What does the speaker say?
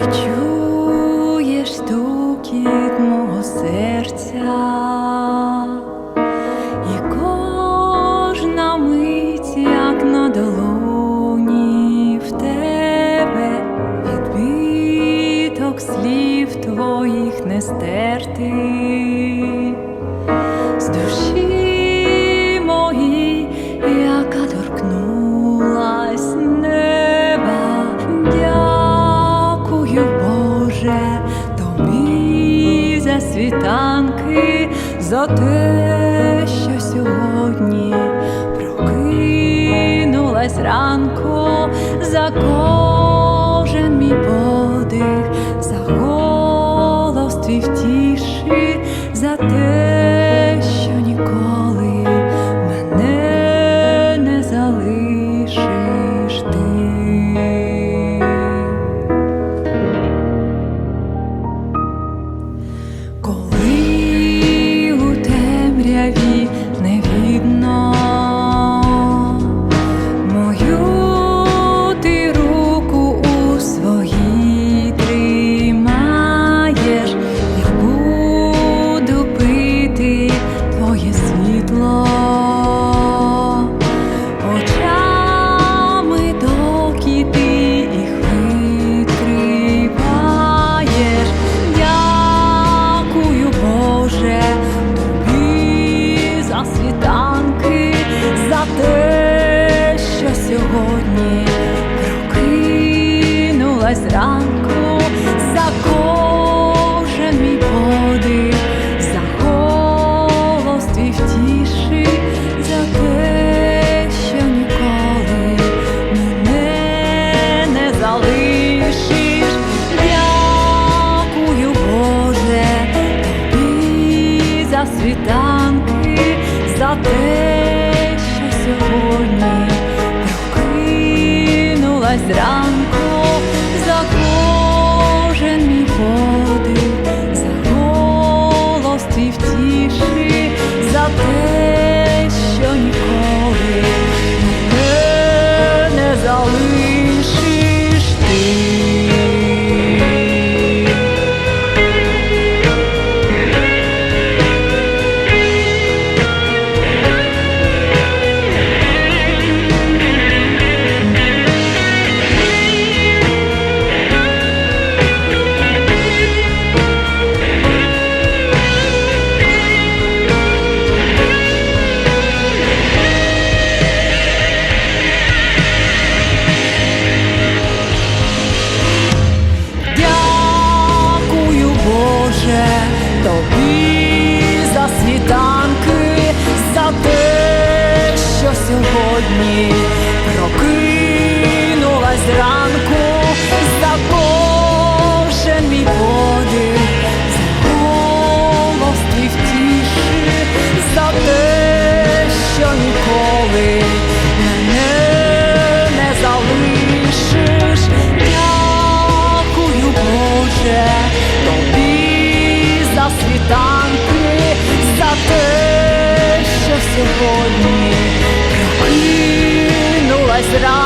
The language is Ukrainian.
Чуєш стукіт мого серця, і кожна мить, як на долоні в тебе відбиток слів твоїх не стерти за те, що сьогодні прокинулась ранку, за кожен сьогодні прокинулась ранку, за кожен мій подих, за голос твій втіши, за те, що ніколи мене не залишиш. Дякую, Боже, тобі за світанки, за те, сьогодні прокинулась зранку, тобі за світанки, за те, що сьогодні прокинулась зранку, те, що сьогодні прокинулась рано.